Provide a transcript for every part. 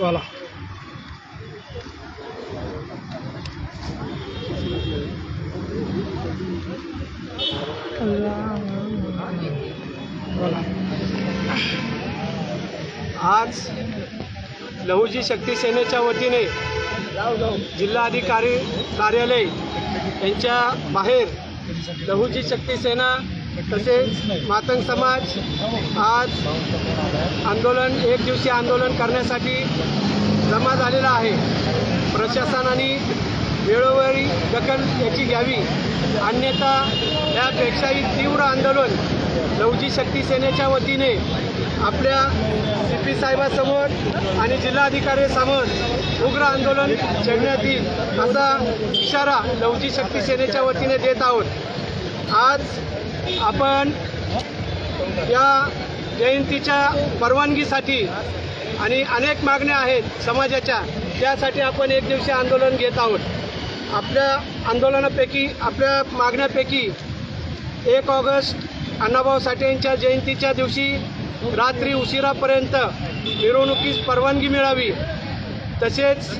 बोला बोला आज लहुजी शक्ती सेनेच्या वतीने जिल्हाधिकारी कार्यालय यांच्या बाहेर लहुजी शक्ती सेना तसेच मातंग समाज आज आंदोलन एक दिवसीय आंदोलन करण्यासाठी जमा झालेला आहे. प्रशासनाने वेळोवेळी दखल याची घ्यावी. अन्यथा यापेक्षाही तीव्र आंदोलन लवजी शक्ती सेनेच्या वतीने आपल्या सी पी साहेबासमोर आणि जिल्हाधिकाऱ्यासमोर उग्र आंदोलन छेडण्यात येईल असा इशारा लवजी शक्ती सेनेच्या वतीने देत आहोत. आज आपण या जयंतीच्या परवानगीसाठी आणि अनेक मागण्या आहेत समाजाच्या त्यासाठी आपण एक दिवशी आंदोलन घेत आहोत. आपल्या आंदोलनापैकी आपल्या मागण्यापैकी एक ऑगस्ट अण्णाभाऊ साठे यांच्या जयंतीच्या दिवशी रात्री उशिरापर्यंत मिरवणुकीस परवानगी मिळावी. तसेच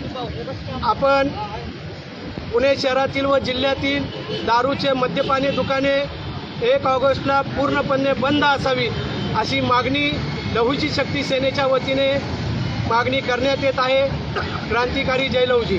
आपण पुणे शहरातील व जिल्ह्यातील दारूचे मद्यपानी दुकाने एक ऑगस्टला पूर्णपणे बंद असावी अशी मागणी लहुजी शक्ती सेनेच्या वतीने मागणी करण्यात येत आहे. क्रांतिकारी जयलहूजी.